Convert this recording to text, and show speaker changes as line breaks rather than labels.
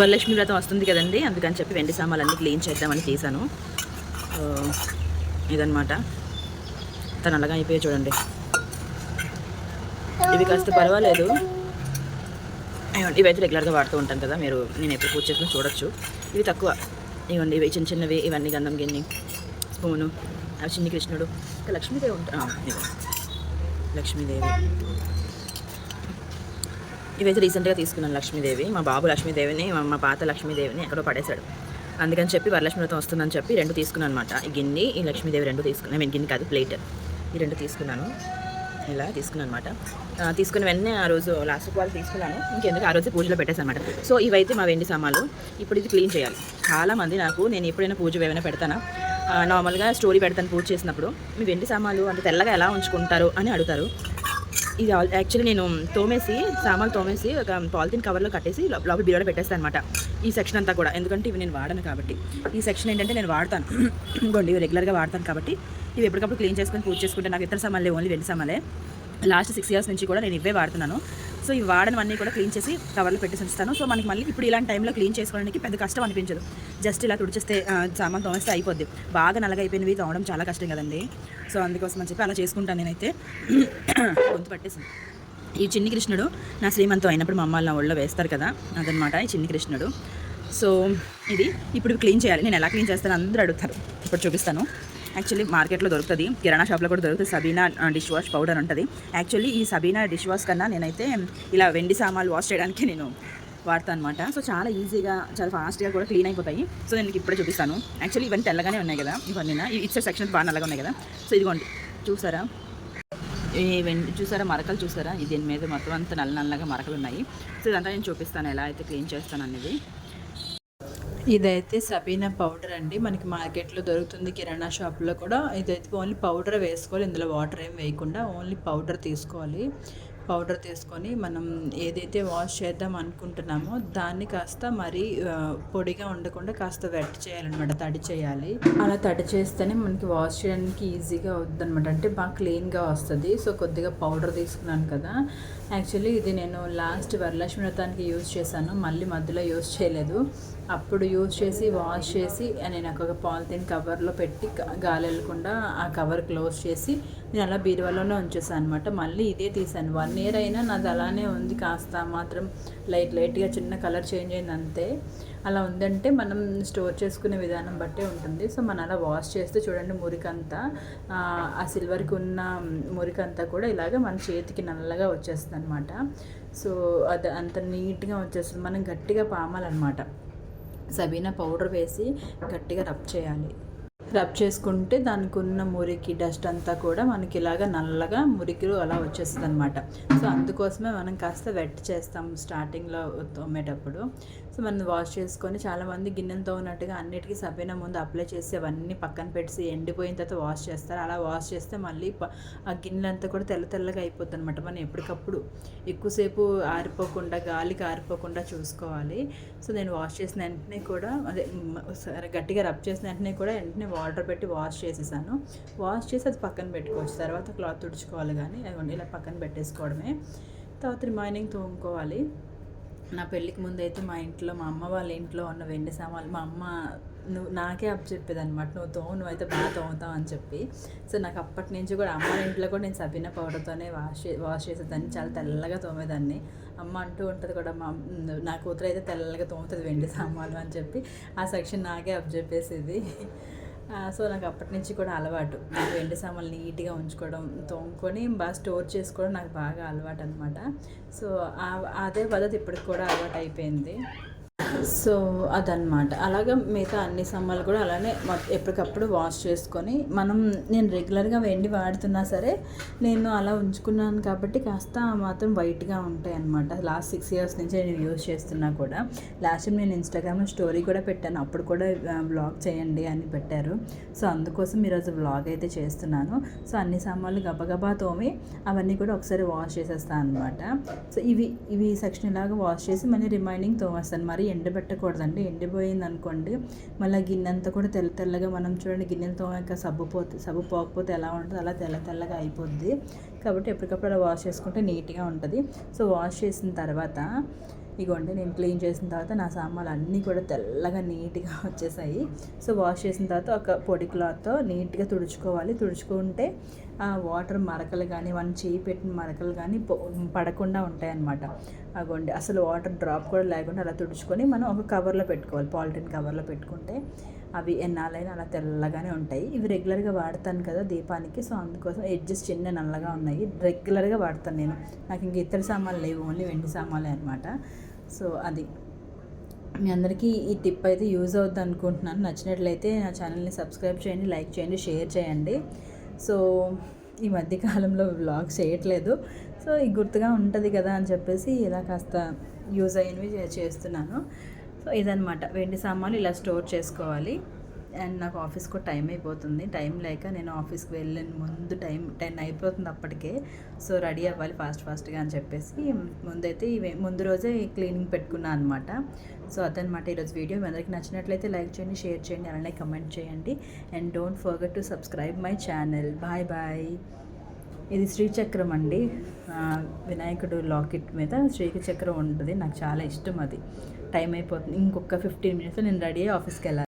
వరలక్ష్మి వ్రతం వస్తుంది కదండి అందుకని చెప్పి వెండి సామాన్లన్నీ క్లీన్ చేద్దామని చేశాను. ఇదనమాట తను అలాగా అయిపోయి చూడండి. ఇవి కాస్త పర్వాలేదు. ఇవైతే రెగ్యులర్గా వాడుతూ ఉంటాను కదా మీరు నేను ఎప్పుడు పూజ చేసినా చూడొచ్చు. ఇవి తక్కువ. ఇవ్వండి ఇవి చిన్న చిన్నవి ఇవన్నీ గంధం గిన్నె స్పూను అవి చిన్ని కృష్ణుడు ఇంకా లక్ష్మీదేవి ఉంటా లక్ష్మీదేవి. ఇవైతే రీసెంట్గా తీసుకున్నాను లక్ష్మీదేవి. మా బాబు లక్ష్మీదేవిని మా పాత లక్ష్మీదేవిని ఎక్కడో పడేశాడు. అందుకని చెప్పి వరలక్ష్మి వ్రతం వస్తుందని చెప్పి రెండు తీసుకున్నాను అనమాట ఈ గిన్నె ఈ లక్ష్మీదేవి రెండు తీసుకున్నాను మేము మీన్ గిన్నె కాదు ప్లేట్. ఈ రెండు తీసుకున్నాను. ఇలా తీసుకున్నాను అనమాట తీసుకున్న వెంటనే ఆ రోజు లాస్ట్ వాళ్ళు తీసుకున్నాను. ఇంకెందుకు ఆ రోజు పూజలో పెట్టేసాను అనమాట సో ఇవైతే మా వెండి సామాన్లు. ఇప్పుడు ఇది క్లీన్ చేయాలి. చాలామంది నాకు నేను ఎప్పుడైనా పూజ ఏమైనా పెడతానా? నార్మల్గా స్టోరీ పెడతాను పూజ చేసినప్పుడు. మీ వెండి సామాన్లు అంటే తెల్లగా ఎలా ఉంచుకుంటారు అని అడుగుతారు. ఇది ఆల్- యాక్చువల్లీ నేను తోమేసి సామాన్లు తోమేసి ఒక పాలిథిన్ కవర్లో కట్టేసి లోపల బీరోలో పెట్టేస్తాను అనమాట ఈ సెక్షన్ అంతా కూడా. ఎందుకంటే ఇవి నేను వాడను కాబట్టి. ఈ సెక్షన్ ఏంటంటే నేను వాడతాను. ఇంకోండి ఇవి రెగ్యులర్గా వాడతాను కాబట్టి. ఇవి ఎప్పటికప్పుడు క్లీన్ చేసుకొని పూజ చేసుకుంటే నాకు ఇతర సామాన్లే ఓన్లీ వెండి సామాన్లే. లాస్ట్ సిక్స్ ఇయర్స్ నుంచి కూడా నేను ఇవే వాడుతున్నాను. సో ఇవి వాడనివన్నీ కూడా క్లీన్ చేసి కవర్లో పెట్టేసి ఉంచుతాను. సో మనకి మళ్ళీ ఇప్పుడు ఇలాంటి టైంలో క్లీన్ చేసుకోవడానికి పెద్ద కష్టం అనిపించదు. జస్ట్ ఇలా తుడిచేస్తే సామాన్ తోమేస్తే అయిపోద్ది. బాగా నలగైపోయినవి అయిపోయినవి తోమడం చాలా కష్టం కదండి. సో అందుకోసం అని చెప్పి అలా చేసుకుంటాను నేనైతే. గొంతు పట్టేసింది. ఈ చిన్ని కృష్ణుడు నా శ్రీమంతం అయినప్పుడు మా అమ్మ వాళ్ళ ఒళ్ళో వేస్తారు కదా అదనమాట ఈ చిన్ని కృష్ణుడు. సో ఇది ఇప్పుడు క్లీన్ చేయాలి. నేను ఎలా క్లీన్ చేస్తాను అందరూ అడుగుతారు. ఇప్పుడు చూపిస్తాను. యాక్చువల్లీ మార్కెట్లో దొరుకుతుంది. కిరాణా షాప్లో కూడా దొరుకుతుంది. సబీనా డిష్ వాష్ పౌడర్ ఉంటుంది. యాక్చువల్లీ ఈ సబీనా డిష్ వాష్ కన్నా నేనైతే ఇలా వెండి సామాన్లు వాష్ చేయడానికి నేను వాడతాను అనమాట సో చాలా ఈజీగా చాలా ఫాస్ట్గా కూడా క్లీన్ అయిపోతాయి. సో నేను ఇప్పుడే చూపిస్తాను. యాక్చువల్లీ ఇవన్నీ తెల్లగానే ఉన్నాయి కదా. ఇవన్నీ ఇచ్చే సెక్షన్ బాగా నల్లగా ఉన్నాయి కదా. సో ఇదిగోండి. చూసారా? ఈ వెండి చూసారా? మరకలు చూసారా? దీని మీద మొత్తం అంతా నల్ల నల్లగా మరకలు ఉన్నాయి సో ఇదంతా నేను చూపిస్తాను ఎలా అయితే క్లీన్ చేస్తాను అనేది.
ఇదైతే సబీనా పౌడర్ అండి. మనకి మార్కెట్లో దొరుకుతుంది కిరాణా షాప్లో కూడా. ఇదైతే ఓన్లీ పౌడర్ వేసుకోవాలి. ఇందులో వాటర్ ఏం వేయకుండా ఓన్లీ పౌడర్ తీసుకోవాలి. పౌడర్ తీసుకొని మనం ఏదైతే వాష్ చేద్దాం అనుకుంటున్నామో దాన్ని కాస్త మరీ పొడిగా ఉండకుండా కాస్త వెట్ చేయాలన్నమాట. తడి చేయాలి. అలా తడి చేస్తేనే మనకి వాష్ చేయడానికి ఈజీగా అవుతుందన్నమాట. అంటే బాగా క్లీన్గా వస్తుంది. సో కొద్దిగా పౌడర్ తీసుకున్నాను కదా. యాక్చువల్లీ ఇది నేను లాస్ట్ వరలక్ష్మి వ్రతానికి యూజ్ చేశాను. మళ్ళీ మధ్యలో యూజ్ చేయలేదు. అప్పుడు యూజ్ చేసి వాష్ చేసి నేను ఒక పాలిథిన్ కవర్లో పెట్టి గాలి వెళ్ళకుండా ఆ కవర్ క్లోజ్ చేసి నేను అలా బీరువాలోనే ఉంచేసాను అనమాట మళ్ళీ ఇదే తీసాను. వన్ ఇయర్ అయినా నాది అలానే ఉంది. కాస్త మాత్రం లైట్ లైట్గా చిన్న కలర్ చేంజ్ అయింది అంతే. అలా ఉందంటే మనం స్టోర్ చేసుకునే విధానం బట్టే ఉంటుంది. సో మనం అలా వాష్ చేస్తే చూడండి మురికంతా ఆ, ఆ సిల్వర్కి ఉన్న మురికంతా కూడా ఇలాగ మన చేతికి నల్లగా వచ్చేస్తుంది అనమాట సో అది అంత నీట్గా వచ్చేస్తుంది. మనం గట్టిగా పామాలన్నమాట. సబీనా పౌడర్ వేసి గట్టిగా రబ్ చేయాలి. రబ్ చేసుకుంటే దానికి ఉన్న మురికి డస్ట్ అంతా కూడా మనకి ఇలాగ నల్లగా మురికిలు అలా వచ్చేస్తుంది అనమాట సో అందుకోసమే మనం కాస్త వెట్ చేస్తాం స్టార్టింగ్లో తోమేటప్పుడు. సో మనం వాష్ చేసుకొని చాలామంది గిన్నెలతో ఉన్నట్టుగా అన్నిటికీ సబీనా ముందు అప్లై చేసి అవన్నీ పక్కన పెట్టి ఎండిపోయిన తర్వాత వాష్ చేస్తారు. అలా వాష్ చేస్తే మళ్ళీ ఆ గిన్నెలంతా కూడా తెల్ల తెల్లగా అయిపోతుంది అనమాట మనం ఎప్పటికప్పుడు ఎక్కువసేపు ఆరిపోకుండా గాలికి ఆరిపోకుండా చూసుకోవాలి. సో నేను వాష్ చేసిన వెంటనే కూడా అదే సరే గట్టిగా రబ్ చేసిన వెంటనే కూడా వెంటనే వాటర్ పెట్టి వాష్ చేసేసాను. వాష్ చేసి అది పక్కన పెట్టుకోవచ్చు. తర్వాత క్లాత్ తుడుచుకోవాలి కానీ అదిగోండి ఇలా పక్కన పెట్టేసుకోవడమే. తర్వాత రిమైనింగ్ తోముకోవాలి. నా పెళ్ళికి ముందు అయితే మా ఇంట్లో మా అమ్మ వాళ్ళ ఇంట్లో ఉన్న వెండి సామాన్లు మా అమ్మ నువ్వు నాకే అప్ చెప్పేది అనమాట నువ్వు తోము నువ్వు అయితే బాగా తోముతావు అని చెప్పి. సో నాకు అప్పటి నుంచి కూడా అమ్మ ఇంట్లో కూడా నేను సబీనా పౌడర్తోనే వాష్ వాష్ చేసేదాన్ని. చాలా తెల్లగా తోమేదాన్ని. అమ్మ అంటూ ఉంటుంది కూడా మా నా కూతురు అయితే తెల్లగా తోముతుంది వెండి సామాన్లు అని చెప్పి. ఆ సెక్షన్ నాకే అప్ చెప్పేసేది. సో నాకు అప్పటి నుంచి కూడా అలవాటు. వెండి సామాన్లు నీట్గా ఉంచుకోవడం తోముకొని బాగా స్టోర్ చేసుకోవడం నాకు బాగా అలవాటు అనమాట సో అదే పద్ధతి ఇప్పటికి కూడా అలవాటు అయిపోయింది సో అదనమాట అలాగా మిగతా అన్ని సామాన్లు కూడా అలానే ఎప్పటికప్పుడు వాష్ చేసుకొని మనం నేను రెగ్యులర్గా వెండి వాడుతున్నా సరే నేను అలా ఉంచుకున్నాను కాబట్టి కాస్త మాత్రం వైట్గా ఉంటాయి అనమాట లాస్ట్ సిక్స్ ఇయర్స్ నుంచి నేను యూజ్ చేస్తున్నా కూడా. లాస్ట్ నేను ఇన్స్టాగ్రామ్లో స్టోరీ కూడా పెట్టాను. అప్పుడు కూడా బ్లాగ్ చేయండి అని పెట్టారు. సో అందుకోసం ఈరోజు బ్లాగ్ అయితే చేస్తున్నాను. సో అన్ని సామాన్లు గబగబా తోమి అవన్నీ కూడా ఒకసారి వాష్ చేసేస్తాను అనమాట సో ఇవి ఇవి సెక్షన్ ఇలాగా వాష్ చేసి మళ్ళీ రిమైనింగ్ తోమేస్తాను. మరి ఎండబెట్టకూడదండి. ఎండిపోయింది అనుకోండి మళ్ళీ గిన్నె అంతా కూడా తెల్ల తెల్లగా మనం చూడండి గిన్నెలు తోమాక సబ్బు పోతే సబ్బు పోకపోతే ఎలా ఉంటుందో అలా తెల్ల తెల్లగా అయిపోద్ది. కాబట్టి ఎప్పటికప్పుడు అలా వాష్ చేసుకుంటే నీట్గా ఉంటుంది. సో వాష్ చేసిన తర్వాత ఇగోండి నేను క్లీన్ చేసిన తర్వాత నా సామాన్లు అన్నీ కూడా తెల్లగా నీట్గా వచ్చేసాయి. సో వాష్ చేసిన తర్వాత ఒక పొడి క్లాత్తో నీట్గా తుడుచుకోవాలి. తుడుచుకుంటే ఆ వాటర్ మరకలు కానీ వన్ చేయి పెట్టిన మరకలు కానీ పడకుండా ఉంటాయన్నమాట. అగోండి అసలు వాటర్ డ్రాప్ కూడా లేకుండా అలా తుడుచుకొని మనం ఒక కవర్లో పెట్టుకోవాలి. పాలిథిన్ కవర్లో పెట్టుకుంటే అవి ఎన్నాళ్ళైనా అలా తెల్లగానే ఉంటాయి. ఇవి రెగ్యులర్గా వాడతాను కదా దీపానికి. సో అందుకోసం ఎడ్జెస్ చిన్న నల్లగా ఉన్నాయి. రెగ్యులర్గా వాడతాను నేను. నాకు ఇంక ఇతర సామాన్లు లేవు. ఓన్లీ వెండి సామాన్లే అనమాట సో అది. మీ అందరికీ ఈ టిప్ అయితే యూజ్ అవుద్ది అనుకుంటున్నాను. నచ్చినట్లయితే నా ఛానల్ని సబ్స్క్రైబ్ చేయండి లైక్ చేయండి షేర్ చేయండి. సో ఈ మధ్య కాలంలో చేయట్లేదు. సో ఈ గుర్తుగా ఉంటుంది కదా అని చెప్పేసి ఇలా కాస్త యూజ్ అయినవి చేస్తున్నాను. సో ఇదనమాట వెండి సామాన్లు ఇలా స్టోర్ చేసుకోవాలి. అండ్ నాకు ఆఫీస్కి టైం అయిపోతుంది. టైం లేక నేను ఆఫీస్కి వెళ్ళిన ముందు టైం టెన్ అయిపోతుంది అప్పటికే. సో రెడీ అవ్వాలి ఫాస్ట్ ఫాస్ట్గా అని చెప్పేసి. ముందైతే ఇవే ముందు రోజే క్లీనింగ్ పెట్టుకున్నాను అనమాట సో అదనమాట ఈరోజు వీడియో. మీ అందరికీ నచ్చినట్లయితే లైక్ చేయండి షేర్ చేయండి అలానే కమెంట్ చేయండి. And don't forget to subscribe my channel. Bye bye. ఇది శ్రీచక్రం అండి. వినాయకుడు లాకెట్ మీద శ్రీచక్రం ఉంటుంది. నాకు చాలా ఇష్టం అది. టైం అయిపోతుంది. ఇంకొక ఫిఫ్టీన్ మినిట్స్లో నేను రెడీ అయ్యి ఆఫీస్కి వెళ్ళాలి.